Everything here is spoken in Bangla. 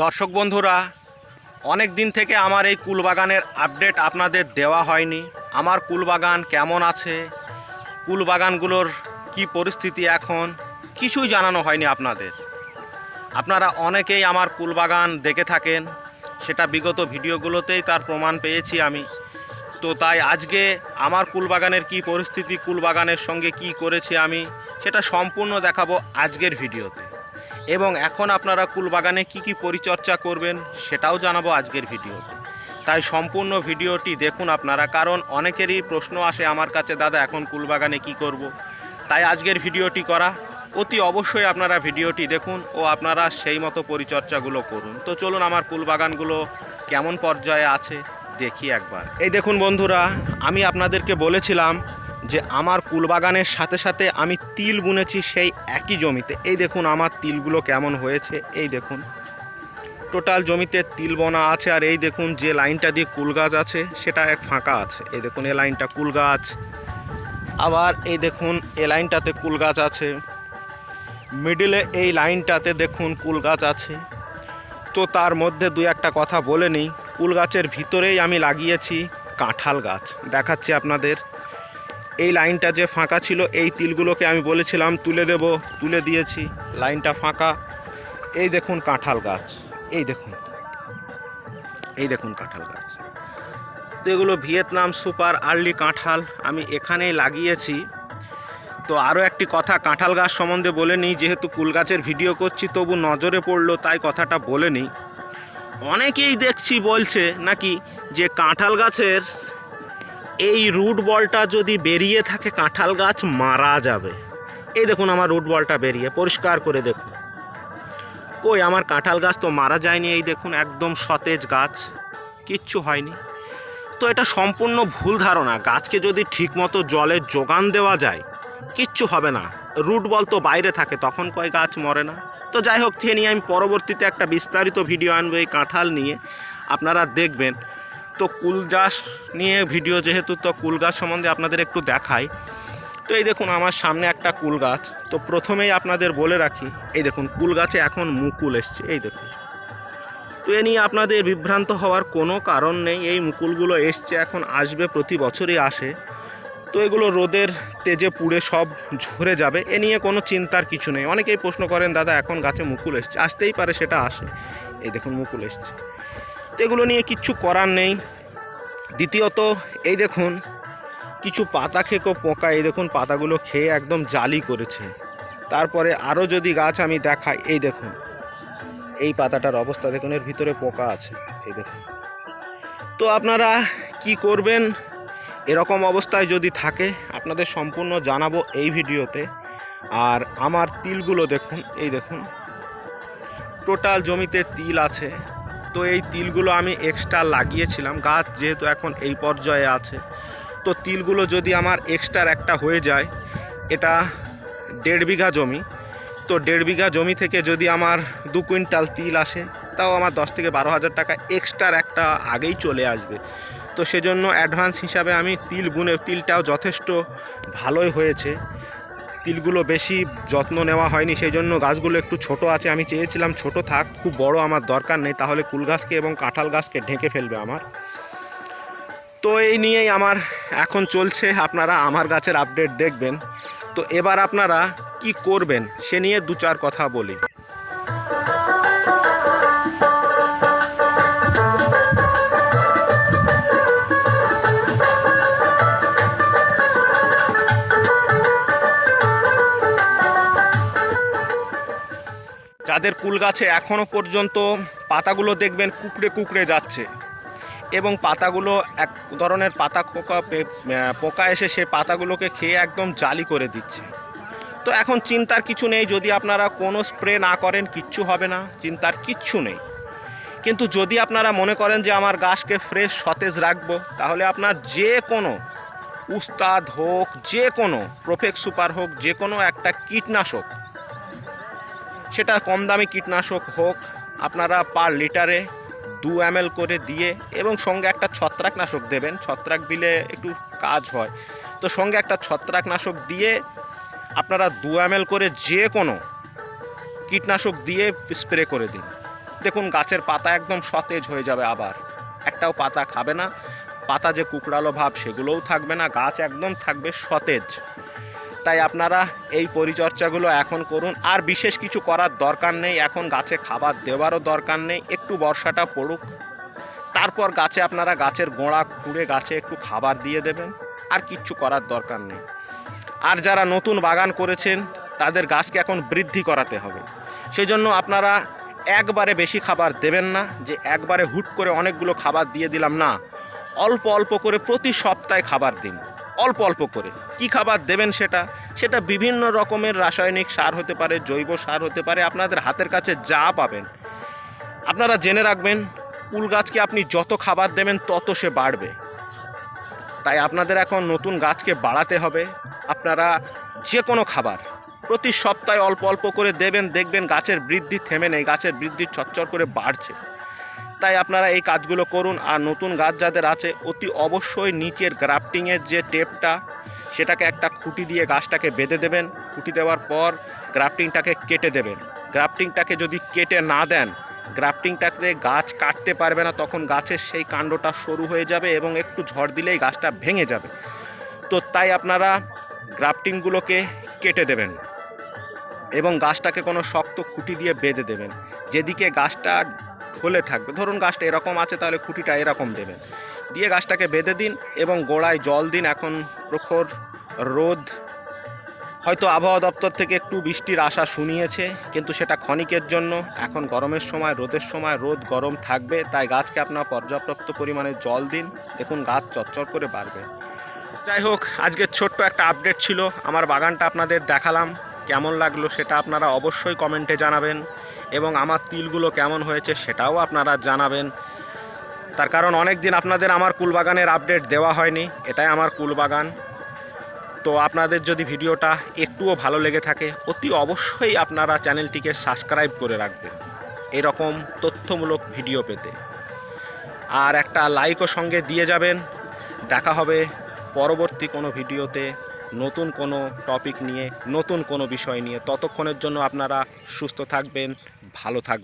দর্শক বন্ধুরা, অনেক দিন থেকে আমার এই কুলবাগানের আপডেট আপনাদের দেওয়া হয়নি। আমার কুলবাগান কেমন আছে? কুলবাগানগুলোর কি পরিস্থিতি এখন? কিছুই জানানো হয়নি আপনাদের। আপনারা অনেকেই আমার কুলবাগান দেখে থাকেন। সেটা বিগত ভিডিওগুলোতেই তার প্রমাণ পেয়েছি আমি। তো তাই আজকে আমার কুলবাগানের কি পরিস্থিতি, কুলবাগানের সঙ্গে কি করেছি আমি, সেটা সম্পূর্ণ দেখাবো আজকের ভিডিওতে। এবং এখন আপনারা কুলবাগানে কি কি পরিচর্যা করবেন সেটাও জানাব আজকের ভিডিওতে। তাই সম্পূর্ণ ভিডিওটি দেখুন আপনারা, কারণ অনেকেরই প্রশ্ন আসে আমার কাছে, দাদা, এখন কুলবাগানে কি করব। তাই আজকের ভিডিওটি করা। অতি অবশ্যই আপনারা ভিডিওটি দেখুন ও আপনারা সেই মতো পরিচর্যাগুলো করুন। তো চলুন আমার কুলবাগানগুলো কেমন পর্যায়ে আছে, দেখি একবার। এই দেখুন বন্ধুরা, আমি আপনাদেরকে বলেছিলাম যে আমার কুলবাগানের সাথে সাথে আমি তিল বুনেছি সেই একই জমিতে। এই দেখুন আমার তিলগুলো কেমন হয়েছে, এই দেখুন। টোটাল জমিতে তিল বোনা আছে আর এই দেখুন যে লাইনটা দিয়ে কুল গাছ আছে, সেটা এক ফাঁকা আছে। এই দেখুন, এই লাইনটা কুল গাছ। আবার এই দেখুন, এই লাইনটাতে কুল গাছ আছে। মিডিলে এই লাইনটাতে দেখুন কুল গাছ আছে। তো তার মধ্যে দু একটা কথা বলে নিই। কুল গাছের ভিতরেই আমি লাগিয়েছি কাঁঠাল গাছ। দেখাচ্ছি আপনাদের। এই লাইনটা যে ফাঁকা ছিল, এই তিলগুলোকে আমি বলেছিলাম, তুলে দেব, তুলে দিয়েছি, লাইনটা ফাঁকা। এই দেখুন কাঁঠাল গাছ, এই দেখুন এই দেখুন কাঁঠাল গাছ। তো এগুলো ভিয়েতনাম সুপার আর্লি কাঁঠাল, আমি এখানেই লাগিয়েছি। তো আরও একটি কথা, কাঁঠাল গাছ সম্বন্ধে বলে নিই, যেহেতু কুল গাছের ভিডিও করছি, তবু নজরে পড়ল, তাই কথাটা বলে নিই। অনেকেই দেখছি বলছে নাকি, যে কাঁঠাল গাছের এই রুট বলটা যদি বেরিয়ে থাকে কাঁঠাল গাছ, মারা যাবে। এই দেখুন আমার রুট বলটা বেরিয়ে, পরিষ্কার করে দেখুন। কই, আমার কাঁঠাল গাছ তো মারা যায়নি, এই দেখুন একদম সতেজ গাছ, কিচ্ছু হয়নি। তো এটা সম্পূর্ণ ভুল ধারণা, গাছকে যদি ঠিকমতো জলের যোগান দেওয়া যায়, কিচ্ছু হবে না। রুট বল তো বাইরে থাকে, তখন কয় গাছ মরে না। তো যাই হোক, সে নিয়ে আমি পরবর্তীতে একটা বিস্তারিত ভিডিও আনব এই কাঁঠাল নিয়ে। আপনারা দেখবেন তো কুল চাষ নিয়ে ভিডিও যেহেতু, তো কুল গাছ সম্বন্ধে আপনাদের একটু দেখাই। তো এই দেখুন, আমার সামনে একটা কুল গাছ। তো প্রথমেই আপনাদের বলে রাখি, এই দেখুন, কুল গাছে এখন মুকুল এসছে, এই দেখুন। তো এ নিয়ে আপনাদের বিভ্রান্ত হওয়ার কোনো কারণ নেই, এই মুকুলগুলো এসছে, এখন আসবে, প্রতি বছরই আসে। তো এগুলো রোদের তেজে পুড়ে সব ঝরে যাবে, এ নিয়ে কোনো চিন্তার কিছু নেই। অনেকেই প্রশ্ন করেন, দাদা, এখন গাছে মুকুল এসছে? আসতেই পারে, সেটা আসে। এই দেখুন মুকুল এসছে। তো এগুলো নিয়ে কিচ্ছু করার নেই। দ্বিতীয়ত, এই দেখুন, কিছু পাতা খেকো পোকা, এই দেখুন, পাতাগুলো খেয়ে একদম জালি করেছে। তারপরে আরও যদি গাছ আমি দেখাই, এই দেখুন, এই পাতাটার অবস্থা দেখুন, এর ভিতরে পোকা আছে, এই দেখুন। তো আপনারা কি করবেন? এরকম অবস্থায় যদি থাকে, আপনাদের সম্পূর্ণ জানাব এই ভিডিওতে। আর আমার তিলগুলো দেখুন, এই দেখুন, টোটাল জমিতে তিল আছে। তো এই তিলগুলো আমি এক্সট্রা লাগিয়েছিলাম। গাছ যেহেতু এখন এই পর্যায়ে আছে। তো তিলগুলো যদি আমার এক্সট্রার একটা হয়ে যায়, এটা দেড় বিঘা জমি। তো দেড় বিঘা জমি থেকে যদি আমার দু কুইন্টাল তিল আসে, তাও আমার দশ থেকে বারো হাজার টাকা এক্সট্রার একটা আগেই চলে আসবে। তো সেজন্য অ্যাডভান্স হিসাবে আমি তিল বুনে, তিলটাও যথেষ্ট ভালোই হয়েছে। তিলগুলো বেশি যত্ন নেওয়া হয়নি, সেই জন্য গাছগুলো একটু ছোট আছে, আমি চেয়েছিলাম ছোট থাক, খুব বড় আমার দরকার নেই, তাহলে কুল গাছকে এবং কাঁঠাল গাছকে ঢেকে ফেলবে আমার। তো এই নিয়েই আমার এখন চলছে, আপনারা আমার গাছের আপডেট দেখবেন। তো এবার আপনারা কি করবেন, সে নিয়ে দু চার কথা বলি। যাদের কুল গাছে এখনও পর্যন্ত পাতাগুলো দেখবেন কুকড়ে কুকড়ে যাচ্ছে এবং পাতাগুলো এক ধরনের পাতা পোকা পোকা এসে সে পাতাগুলোকে খেয়ে একদম জালি করে দিচ্ছে। তো এখন চিন্তার কিছু নেই, যদি আপনারা কোনো স্প্রে না করেন কিচ্ছু হবে না, চিন্তার কিচ্ছু নেই। কিন্তু যদি আপনারা মনে করেন যে আমার গাছকে ফ্রেশ সতেজ রাখব, তাহলে আপনার যে কোনো উস্তাদ হোক, যে কোনো প্রফেক্ট সুপার হোক, যে কোনো একটা কীটনাশক সেটা কম দামি কীটনাশক হোক, আপনারা পার লিটারে দু এম করে দিয়ে এবং সঙ্গে একটা ছত্রাকনাশক দেবেন। ছত্রাক দিলে একটু কাজ হয়। তো সঙ্গে একটা ছত্রাকনাশক দিয়ে আপনারা দু এম করে যে কোনো কীটনাশক দিয়ে স্প্রে করে দিন। দেখুন, গাছের পাতা একদম সতেজ হয়ে যাবে আবার। একটাও পাতা খাবে না। পাতা যে কুকড়ালো ভাব সেগুলোও থাকবে না। গাছ একদম থাকবে সতেজ। তাই আপনারা এই পরিচর্যাগুলো এখন করুন। আর বিশেষ কিছু করার দরকার নেই। এখন গাছে খাবার দেওয়ারও দরকার নেই। একটু বর্ষাটা পড়ুক। তারপর গাছে আপনারা গাছের গোড়া খুঁড়ে গাছে একটু খাবার দিয়ে দেবেন। আর কিচ্ছু করার দরকার নেই। আর যারা নতুন বাগান করেছেন, তাদের গাছকে এখন বৃদ্ধি করাতে হবে। সেই জন্য আপনারা একবারে বেশি খাবার দেবেন না যে একবারে হুট করে অনেকগুলো খাবার দিয়ে দিলাম। না, অল্প অল্প করে প্রতি সপ্তাহে খাবার দিন। অল্প অল্প করে। কি খাবার দেবেন সেটা? সেটা বিভিন্ন রকমের রাসায়নিক সার হতে পারে, জৈব সার হতে পারে, আপনাদের হাতের কাছে যা পাবেন। আপনারা জেনে রাখবেন কুল গাছকে আপনি যত খাবার দেবেন তত সে বাড়বে। তাই আপনাদের এখন নতুন গাছকে বাড়াতে হবে। আপনারা যে কোনো খাবার, প্রতি সপ্তাহে অল্প অল্প করে দেবেন, দেখবেন গাছের বৃদ্ধি থেমে নেই, গাছের বৃদ্ধি চচ্চর করে বাড়ছে। তাই আপনারা এই কাজগুলো করুন, আর নতুন গাছ যাদের আছে, অতি অবশ্যই নিচের গ্রাফটিংয়ের যে টেপটা, সেটাকে একটা খুঁটি দিয়ে গাছটাকে বেঁধে দেবেন। খুঁটি দেওয়ার পর গ্রাফটিংটাকে কেটে দেবেন। গ্রাফটিংটাকে যদি কেটে না দেন, গ্রাফটিংটাতে গাছ কাটতে পারবে না, তখন গাছের সেই কাণ্ডটা সরু হয়ে যাবে এবং একটু ঝড় দিলেই গাছটা ভেঙে যাবে। তো তাই আপনারা গ্রাফটিংগুলোকে কেটে দেবেন এবং গাছটাকে কোনো শক্ত খুঁটি দিয়ে বেঁধে দেবেন। যেদিকে গাছটা ঢলে থাকবে। ধরুন গাছটা এরকম আছে, তাহলে খুঁটিটা এরকম দেবেন। দিয়ে গাছটাকে বেঁধে দিন এবং গোড়ায় জল দিন। এখন প্রখর রোদ। হয়তো আবহাওয়া দপ্তর থেকে একটু বৃষ্টির আশা শুনিয়েছে, কিন্তু সেটা ক্ষণিকের জন্য। এখন গরমের সময়, রোদের সময়, রোদ গরম থাকবে, তাই গাছকে আপনার পর্যাপ্ত পরিমাণে জল দিন। দেখুন গাছ চচ্চর করে বাড়বে। যাই হোক, আজকের ছোট্ট একটা আপডেট ছিল। আমার বাগানটা আপনাদের দেখালাম। কেমন লাগল সেটা আপনারা অবশ্যই কমেন্টে জানাবেন। এবং আমার তিলগুলো কেমন হয়েছে সেটাও আপনারা জানাবেন। তার কারণ অনেক দিন আপনাদের আমার কুলবাগানের আপডেট দেওয়া হয়নি, এটাই আমার কুলবাগান। তো আপনাদের যদি ভিডিওটা একটুও ভালো লেগে থাকে, অতি অবশ্যই আপনারা চ্যানেলটিকে সাবস্ক্রাইব করে রাখবেন, এরকম তথ্যমূলক ভিডিও পেতে। আর একটা লাইকও সঙ্গে দিয়ে যাবেন। দেখা হবে পরবর্তী কোনো ভিডিওতে। নতুন কোনো টপিক নিয়ে, নতুন কোনো বিষয় নিয়ে, ততক্ষণের জন্য আপনারা সুস্থ থাকবেন, ভালো থাকবেন।